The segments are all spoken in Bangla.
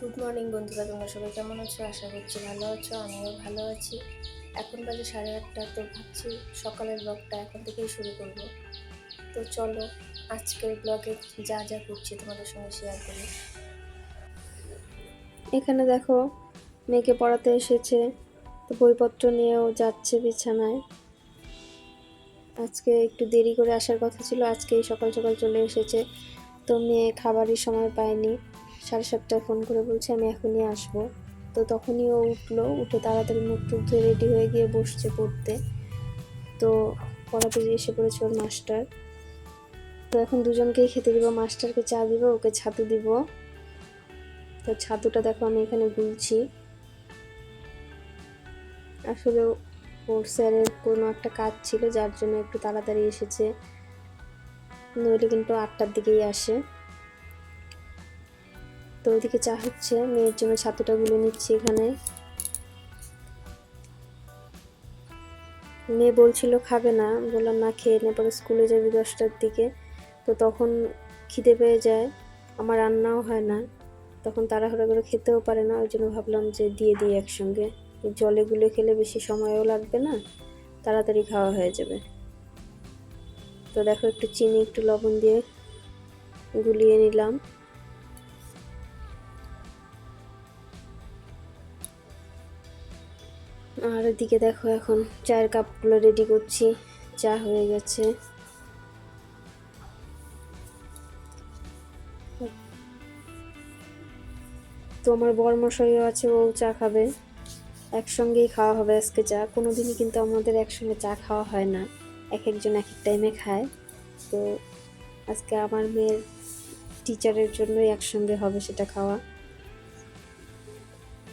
গুড মর্নিং বন্ধুরা, তোমরা সবাই কেমন আছো? আশা করছি ভালো আছো, আমিও ভালো আছি। এখন বাজে সাড়ে আটটা, তো ভাবছি সকালের ব্লগটা এখন থেকেই শুরু করব। তো চলো, আজকের ব্লগে যা যা করছি তোমাদের সঙ্গে শেয়ার করি। এখানে দেখো, মেয়েকে পড়াতে এসেছে, তো বইপত্র নিয়েও যাচ্ছে বিছানায়। আজকে একটু দেরি করে আসার কথা ছিল, আজকেই সকাল সকাল চলে এসেছে। তো মেয়ে খাবারই সময় পায়নি। সাড়ে সাতটায় ফোন করে বলছে, আমি এখনই আসব। তো তখনই ও উঠল, উঠে তাড়াতাড়ি মুখ টুক ধুয়ে রেডি হয়ে গিয়ে বসছে পড়তে। তো পড়াতে এসে পড়েছে ওর মাস্টার। তো এখন দুজনকেই খেতে দিব, মাস্টারকে চা দিব, ওকে ছাতু দিব। তো ছাতুটা দেখো, আমি এখানে গুলছি। আসলে ওর স্যারের কোনো একটা কাজ ছিল, যার জন্য একটু তাড়াতাড়ি এসেছে। নইলে কিন্তু আটটার দিকেই আসে। তো ওইদিকে চা হচ্ছে, মেয়ের জন্য ছাতুটা গুলে নিচ্ছি এখানে। মেয়ে বলছিল খাবে না, বললাম, না খেয়ে নে। পরে স্কুলে যাবি দশটার দিকে। তো তখন খিদে পেয়ে যায়, আমার রান্নাও হয় না। তখন তাড়াহুড়ো করে খেতেও পারে না, ওই জন্য ভাবলাম যে দিয়ে দিই একসঙ্গে। জলে গুলে খেলে বেশি সময়ও লাগবে না, তাড়াতাড়ি খাওয়া হয়ে যাবে। তো দেখো, একটু চিনি, একটু লবণ দিয়ে গুলিয়ে নিলাম। আর এদিকে দেখো এখন চায়ের কাপগুলো রেডি করছি। চা হয়ে গেছে। তো আমার বরমশাইও আছে, ও চা খাবে। একসঙ্গেই খাওয়া হবে আজকে চা। কোনো দিনই কিন্তু আমাদের একসঙ্গে চা খাওয়া হয় না। এক একজন এক এক টাইমে খায়। তো আজকে আমার মেয়ের টিচারের জন্যই একসঙ্গে হবে সেটা খাওয়া।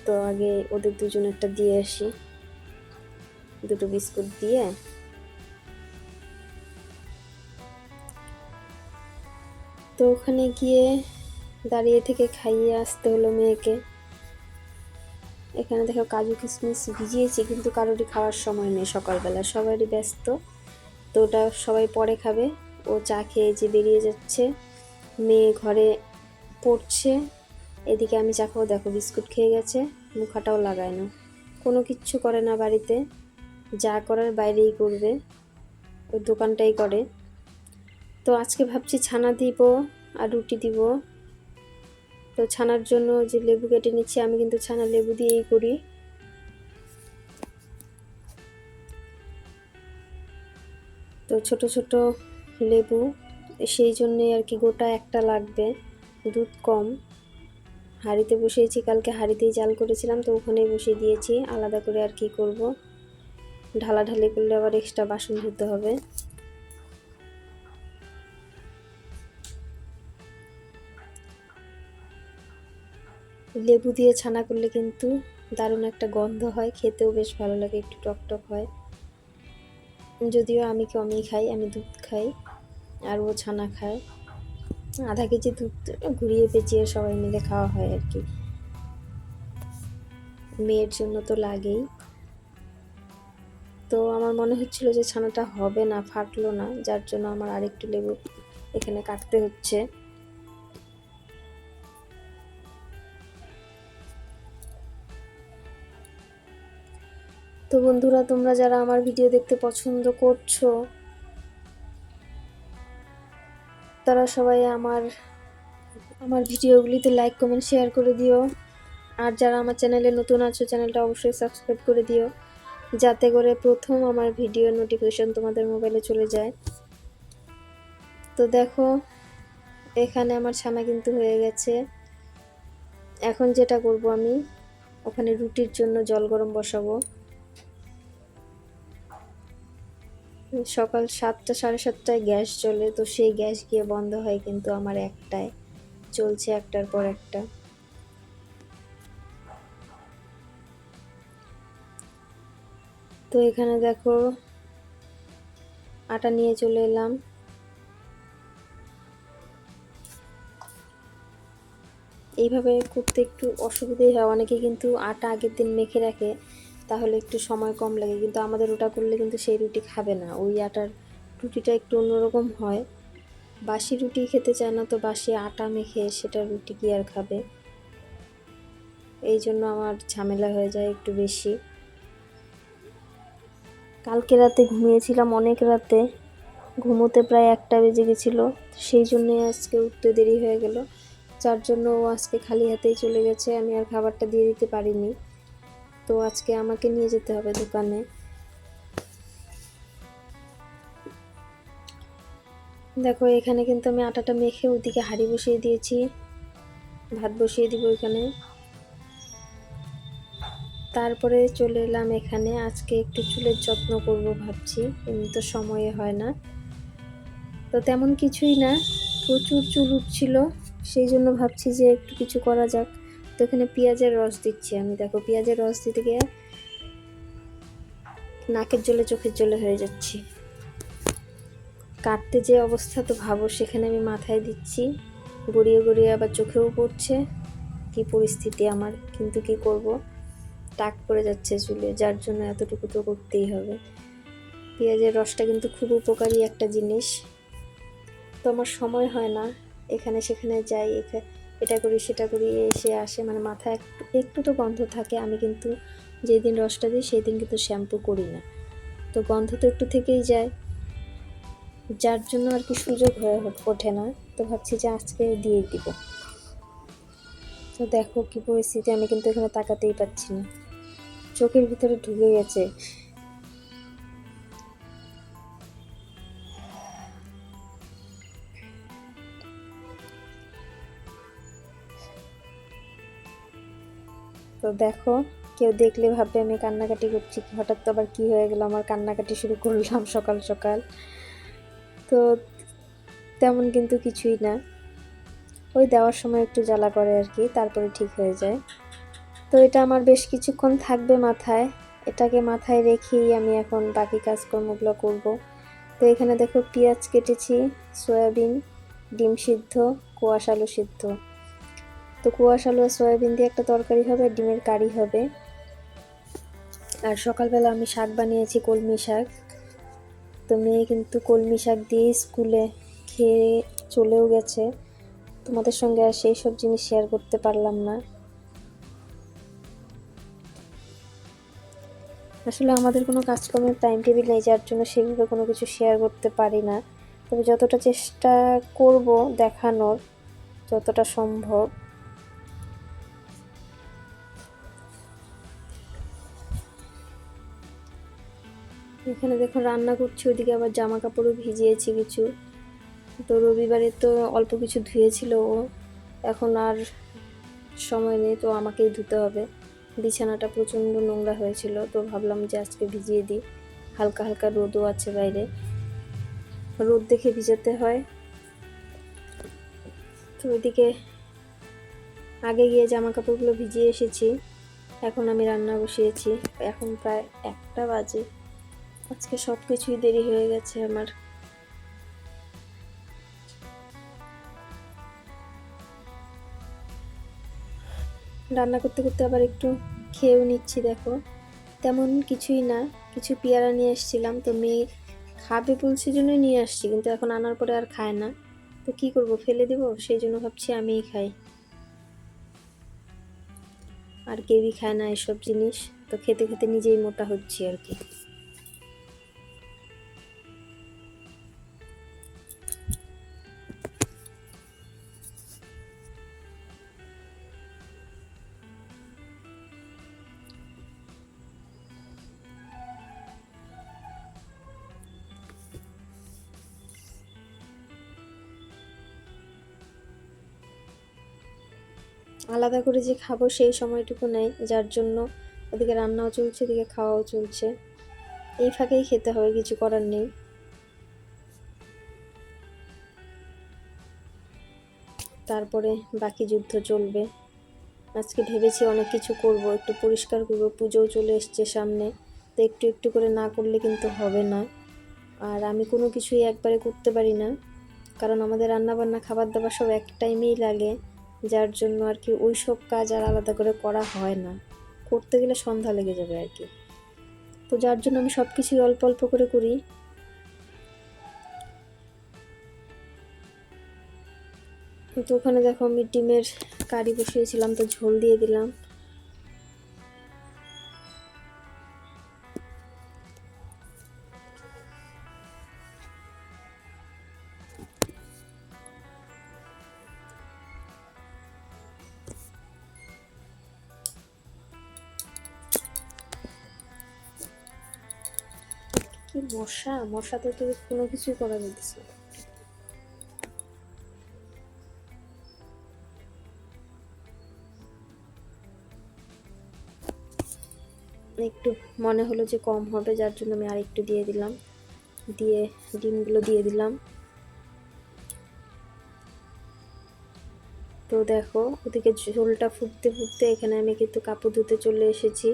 তো আগে ওদের দুজনেরটা দিয়ে আসি। দুটো বিস্কুট দিয়ে। তো ওখানে গিয়ে দাঁড়িয়ে থেকে খাইয়ে আসতে হলো মেয়েকে। এখানে দেখো কাজু কিশমিশ ভিজিয়েছি, কিন্তু কারোরই খাওয়ার সময় নেই সকালবেলা, সবারই ব্যস্ত। তো ওটা সবাই পরে খাবে। ও চা খেয়ে যে বেরিয়ে যাচ্ছে, মেয়ে ঘরে পড়ছে। এদিকে আমি চা খাব, দেখো বিস্কুট খেয়ে গেছে, মুখাটাও লাগায় না কোনো কিচ্ছু করে না বাড়িতে। যা করার বাইরেই করবে ওই দোকানটাই করে। তো আজকে ভাবছি ছানা দিব আর রুটি দিব। তো ছানার জন্য যে লেবু কেটে নিচ্ছি, আমি কিন্তু ছানা লেবু দিয়েই করি। তো ছোট ছোট লেবু, সেই জন্যে আর কি গোটা একটা লাগবে, দুধ কম। হাঁড়িতে বসিয়েছি, কালকে হাঁড়িতেই জাল করেছিলাম, তো ওখানেই বসিয়ে দিয়েছি, আলাদা করে আর কি করব। ঢালাঢালি করলে আবার এক্সট্রা বাসন ধুতে হবে। লেবু দিয়ে ছানা করলে কিন্তু দারুণ একটা গন্ধ হয়, খেতেও বেশ ভালো লাগে, একটু টক টক হয়। যদিও আমি কমই খাই, আমি দুধ খাই, আর ও ছানা খায়। আধা কেজি দুধ ঘুরিয়ে পেঁচিয়ে সবাই মিলে খাওয়া হয় আর কি। মেয়ের জন্য তো লাগেই। তো আমার মনে হচ্ছিল যে ছানাটা হবে না, ফাটলো না, যার জন্য আমার আরেকটু লেবু এখানে কাটতে হচ্ছে। তো বন্ধুরা, তোমরা যারা আমার ভিডিও দেখতে পছন্দ করছ, তারা সবাই আমার আমার ভিডিওগুলিতে লাইক কমেন্ট শেয়ার করে দিও। আর যারা আমার চ্যানেলে নতুন আছো, চ্যানেলটা অবশ্যই সাবস্ক্রাইব করে দিও। যাতে করে প্রথম আমার ভিডিও নোটিফিকেশন তোমাদের মোবাইলে চলে যায়। তো দেখো, এখানে আমার ছানা কিন্তু হয়ে গেছে। এখন যেটা করব আমি, ওখানে রুটির জন্য জল গরম বসাবো। সকাল সাতটা, সাড়ে সাতটায় গ্যাস চলে, তো সেই গ্যাস গিয়ে বন্ধ হয় কিন্তু আমার একটায়। চলছে একটার পর একটা। তো এখানে দেখো আটা নিয়ে চলে এলাম। এইভাবে করতে একটু অসুবিধাই হয়। অনেকে কিন্তু আটা আগের দিন মেখে রাখে, তাহলে একটু সময় কম লাগে। কিন্তু আমাদের ওটা করলে কিন্তু সেই রুটি খাবে না। ওই আটার রুটিটা একটু অন্যরকম হয়। বাসি রুটি খেতে চায় না, তো বাসি আটা মেখে সেটা রুটি কি আর খাবে? এই জন্য আমার ঝামেলা হয়ে যায় একটু বেশি। কালকে রাতে ঘুমিয়েছিলাম, অনেক রাতে। ঘুমোতে প্রায় একটা বেজে গেছিল, সেই জন্যে আজকে উঠতে দেরি হয়ে গেল। যার জন্য ও আজকে খালি হাতেই চলে গেছে, আমি আর খাবারটা দিয়ে দিতে পারিনি। তো আজকে আমাকে নিয়ে যেতে হবে দোকানে। দেখো, এখানে কিন্তু আমি আটাটা মেখে ওদিকে হাঁড়ি বসিয়ে দিয়েছি। ভাত বসিয়ে দিব এখানে। তারপরে চলে এলাম এখানে। আজকে একটু চুলের যত্ন করব ভাবছি, এমনি তো সময়ে হয় না। তো তেমন কিছুই না, প্রচুর চুল উঠছিল, সেই জন্য ভাবছি যে একটু কিছু করা যাক। তো এখানে পেঁয়াজের রস দিচ্ছি আমি। দেখো, পেঁয়াজের রস দিতে গিয়ে নাকের জলে চোখের জলে হয়ে যাচ্ছি। কাটতে যে অবস্থা তো ভাবো, সেখানে আমি মাথায় দিচ্ছি। গড়িয়ে গড়িয়ে আবার চোখেও পড়ছে। কি পরিস্থিতি আমার, কিন্তু কি করব? টাক পড়ে যাচ্ছে চুলে, যার জন্য এতটুকু তো করতেই হবে। পেঁয়াজের রসটা কিন্তু খুব উপকারী একটা জিনিস। তো আমার সময় হয় না, এখানে সেখানে যাই এটা করি, সেটা করি, এসে আসে মানে মাথা একটু একটু তো গন্ধ থাকে, আমি কিন্তু যেদিন রসটা দিই সেই দিন কিন্তু শ্যাম্পু করি না। তো গন্ধ তো একটু থেকেই যায়। যার জন্য আর কি সুযোগ হয়ে ওঠে না। তো ভাবছি যে আজকে দিয়ে দিব। তো দেখো কী পরিস্থিতি, আমি কিন্তু এখানে তাকাতেই পাচ্ছি না। চোখের ভিতরে ঢুকে গেছে। তো দেখো, কেউ দেখলে ভাববে আমি কান্নাকাটি করছি হঠাৎ তো আবার কী হয়ে গেল? আমার কান্নাকাটি শুরু করলাম সকাল সকাল। তো তেমন কিন্তু কিছুই না। ওই দেওয়ার সময় একটু জ্বালা করে আর কি, তারপরে ঠিক হয়ে যায়। তো এটা আমার বেশ কিছুক্ষণ থাকবে মাথায়। এটাকে মাথায় রেখেই আমি এখন বাকি কাজকর্মগুলো করব। তো এখানে দেখো পেঁয়াজ কেটেছি, সয়াবিন, ডিম সিদ্ধ, কোয়াশ আলু সিদ্ধ। তো কুয়াশ আলু আর সয়াবিন দিয়ে একটা তরকারি হবে ডিমের কারি হবে। আর সকালবেলা আমি শাক বানিয়েছি কলমি শাক। তো মেয়ে কিন্তু কলমি শাক দিয়ে স্কুলে খেয়ে চলেও গেছে। তোমাদের সঙ্গে আর সেই সব জিনিস শেয়ার করতে পারলাম না। আসলে আমাদের কোনো কাজকর্মের টাইম টেবিল নেই, যার জন্য সেভাবে কোনো কিছু শেয়ার করতে পারি না। তবে যতটা চেষ্টা করব দেখানোর, যতটা সম্ভব। এখানে দেখুন রান্না করছি ওদিকে আবার জামা কাপড়ও ভিজিয়েছি কিছু। তো রবিবারে তো অল্প কিছু ধুয়েছিল ও। এখন আর সময় নেই, তো আমাকেই ধুতে হবে। বিছানাটা প্রচণ্ড নোংরা হয়েছিল, তো ভাবলাম যে আজকে ভিজিয়ে দিই। হালকা হালকা রোদও আছে বাইরে। রোদ দেখে ভিজাতে হয়। তো ওইদিকে আগে গিয়ে জামা কাপড়গুলো ভিজিয়ে এসেছি। এখন আমি রান্না বসিয়েছি। এখন প্রায় একটা বাজে। আজকে সব কিছুই দেরি হয়ে গেছে আমার। রান্না করতে করতে আবার একটু খেয়েও নিচ্ছি, দেখো। তেমন কিছুই না, কিছু পেয়ারা নিয়ে এসেছিলাম তো মেয়ে খাবে বলছে জন্যই নিয়ে আসছি, কিন্তু এখন আনার পরে আর খায় না। তো কি করব, ফেলে দেব? সেই জন্য ভাবছি আমিই খাই। আর কেউই খায় না এসব জিনিস, তো খেতে খেতে নিজেই মোটা হচ্ছি আর কি। আলাদা করে যে খাব সেই সময়টুকু নেই, যার জন্য ওদিকে রান্নাও চলছে এদিকে খাওয়াও চলছে। এই ফাঁকেই খেতে হবে, কিছু করার নেই। তারপরে বাকি যুদ্ধ চলবে। আজকে ভেবেছি অনেক কিছু করব, একটু পরিষ্কার করব, পুজোও চলে এসছে সামনে, তো একটু একটু করে না করলে কিন্তু হবে না। আর আমি কোনো কিছুই একবারে করতে পারি না, কারণ আমাদের রান্নাবান্না, খাবার দাবার সব এক টাইমেই লাগে। যার জন্য আর কি ওই সব কাজ আর আলাদা করে করা হয় না। করতে গেলে সন্ধ্যা লেগে যাবে আর কি। তো যার জন্য আমি সব কিছুই অল্প অল্প করে করি। তো ওখানে দেখো আমি ডিমের কারি বসিয়েছিলাম, তো ঝোল দিয়ে দিলাম। কি মশা? মশা তো কোনো কিছুই করা যাচ্ছে না। একটু মনে হলো যে কম হবে, যার জন্য আমি আর একটু দিয়ে দিলাম। দিয়ে ডিমগুলো দিয়ে দিলাম। তো দেখো, ওদিকে ঝোলটা ফুটতে ফুটতে এখানে আমি কিন্তু কাপড় ধুতে চলে এসেছি।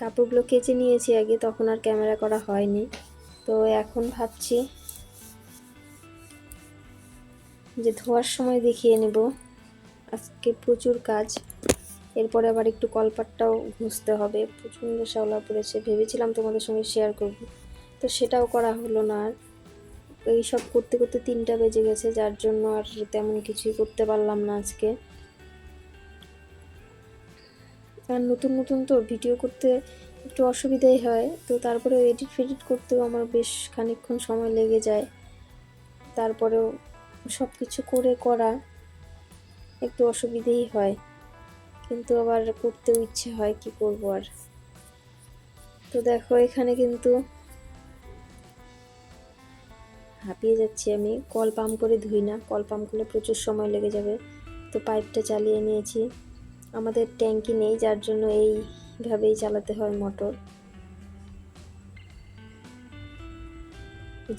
কাপড়গুলো কেচে নিয়েছি আগে, তখন আর ক্যামেরা করা হয়নি। তো এখন ভাবছি যে ধোয়ার সময় দেখিয়ে নেব। আজকে প্রচুর কাজ, এরপরে আবার একটু কলপাটটাও ঘুষতে হবে। প্রচণ্ড শ্যাওলা পড়েছে, ভেবেছিলাম তোমাদের সঙ্গে শেয়ার করব। তো সেটাও করা হলো না আর। এই সব করতে করতে তিনটা বেজে গেছে, যার জন্য আর তেমন কিছুই করতে পারলাম না আজকে। আর নতুন নতুন তো ভিডিও করতে একটু অসুবিধাই হয়। তো তারপরে এডিট ফেডিট করতেও আমার বেশ খানিকক্ষণ সময় লেগে যায়। তারপরেও সব কিছু করে করা একটু অসুবিধেই হয়। কিন্তু আবার করতেও ইচ্ছে হয় কি করব আর। তো দেখো, এখানে কিন্তু হাঁপিয়ে যাচ্ছি আমি। কল পাম্প করে ধুই না। কল পাম্প করলে প্রচুর সময় লেগে যাবে। তো পাইপটা চালিয়ে নিয়েছি। আমাদের ট্যাঙ্কি নেই, যার জন্য এইভাবেই চালাতে হয় মোটর।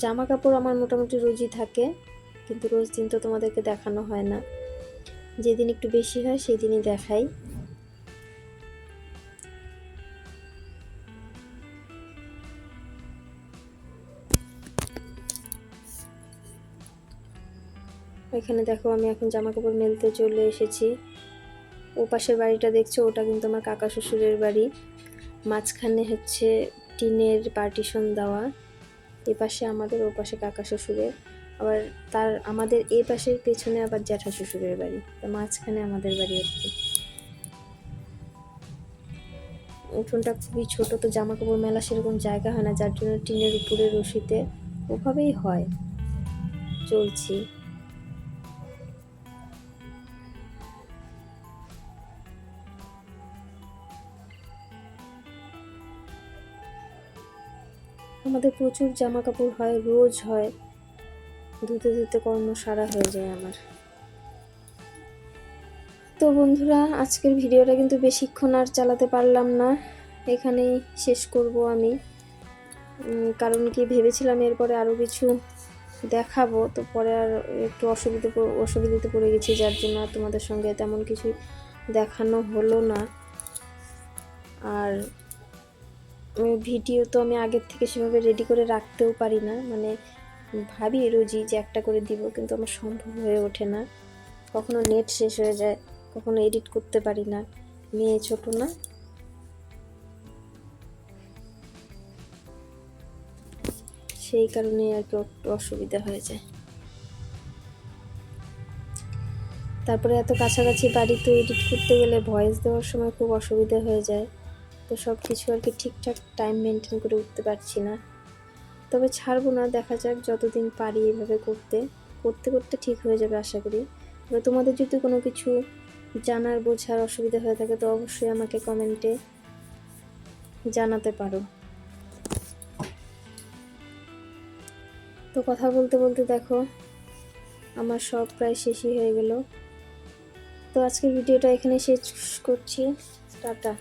জামা কাপড় আমার মোটামুটি রোজই থাকে, কিন্তু রোজ দিন তো তোমাদেরকে দেখানো হয় না। যেদিন একটু বেশি হয় সেই দিনই দেখাই। এখানে দেখো, আমি এখন জামা কাপড় মেলতে চলে এসেছি। ও পাশের বাড়িটা দেখছ, ওটা কিন্তু আমার কাকা শ্বশুরের বাড়ি। মাঝখানে হচ্ছে টিনের পার্টিশন দেওয়া, এ পাশে আমাদের, ও পাশে কাকা শ্বশুরের। আবার তার, আমাদের এ পাশের পেছনে আবার জ্যাঠা শ্বশুরের বাড়ি মাঝখানে আমাদের বাড়ি আর কি। উঠোনটা খুবই ছোট, তো জামা কাপড় মেলা সেরকম জায়গা হয় না, যার জন্য টিনের উপরে রশিতে, ওভাবেই হয়। চলছি। আমাদের প্রচুর জামা কাপড় হয়, রোজ হয়। ধুতে ধুতে কর্ম সারা হয়ে যায় আমার। তো বন্ধুরা, আজকের ভিডিওটা কিন্তু বেশিক্ষণ আর চালাতে পারলাম না। এখানেই শেষ করব আমি। কারণ কি ভেবেছিলাম এরপরে আরও কিছু দেখাবো, তো পরে আর একটু অসুবিধে অসুবিধাতে পড়ে গেছি, যার জন্য তোমাদের সঙ্গে তেমন কিছু দেখানো হলো না। আর ভিডিও তো আমি আগের থেকে সেভাবে রেডি করে রাখতেও পারি না। মানে ভাবি রোজই যে একটা করে দিব, কিন্তু আমার সম্ভব হয়ে ওঠে না। কখনো নেট শেষ হয়ে যায়, কখনো এডিট করতে পারি না। মেয়ে ছোট না। সেই কারণে আর কি অসুবিধা হয়ে যায়। তারপরে এত কাছাকাছি বাড়ি তো এডিট করতে গেলে ভয়েস দেওয়ার সময় খুব অসুবিধা হয়ে যায়। তো সব কিছু আর কি ঠিকঠাক টাইম মেনটেন করে উঠতে পারছি না। তবে ছাড়বো না, দেখা যাক যতদিন পারি এভাবে করতে। করতে করতে ঠিক হয়ে যাবে আশা করি। এবার তোমাদের যদি কোনো কিছু জানার, বোঝার অসুবিধা হয়ে থাকে তো অবশ্যই আমাকে কমেন্টে জানাতে পারো। তো কথা বলতে বলতে দেখো, আমার সব প্রায় শেষই হয়ে গেল। তো আজকের ভিডিওটা এখানে শেষ করছি। টাটা।